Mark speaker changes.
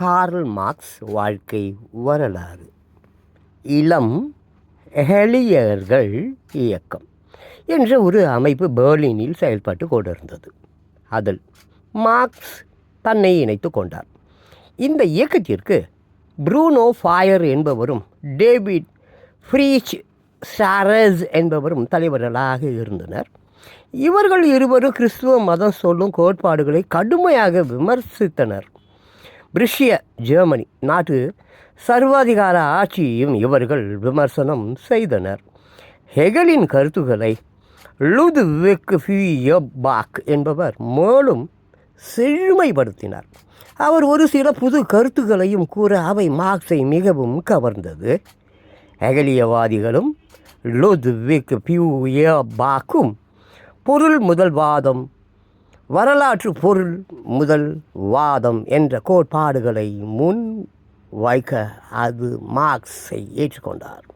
Speaker 1: Karl Marx வாழ்க்கை வரலாறு. இளம் ஹெலியர்கள் இயக்கம் என்ற ஒரு அமைப்பு பெர்லினில் செயல்பட்டு கொண்டிருந்தது. அதில் மார்க்ஸ் தன்னை இணைத்து கொண்டார். இந்த இயக்கத்திற்கு ப்ரூனோ ஃபாயர் என்பவரும் டேவிட் ஃப்ரீச் சாரஸ் என்பவரும் தலைவர்களாக இருந்தனர். இவர்கள் இருவரும் கிறிஸ்துவ மதம் சொல்லும் கோட்பாடுகளை கடுமையாக விமர்சித்தனர். பிரிஷ்ய ஜெர்மனி நாட்டு சர்வாதிகார ஆட்சியையும் இவர்கள் விமர்சனம் செய்தனர். ஹெகலின் கருத்துக்களை லுதுவிக் ஃபியபாக் என்பவர் மேலும் செழுமைப்படுத்தினார். அவர் ஒரு சில புது கருத்துக்களையும் கூற அவை மார்க்ஸை மிகவும் கவர்ந்தது. ஹெகலியவாதிகளும் லுதுவிக் ஃபியூயபாக்கும் பொருள் முதல்வாதம் வரலாற்று பொருள் முதல் வாதம் என்ற கோட்பாடுகளை முன் வைக்க அது மார்க்ஸை ஏற்றுக்கொண்டார்.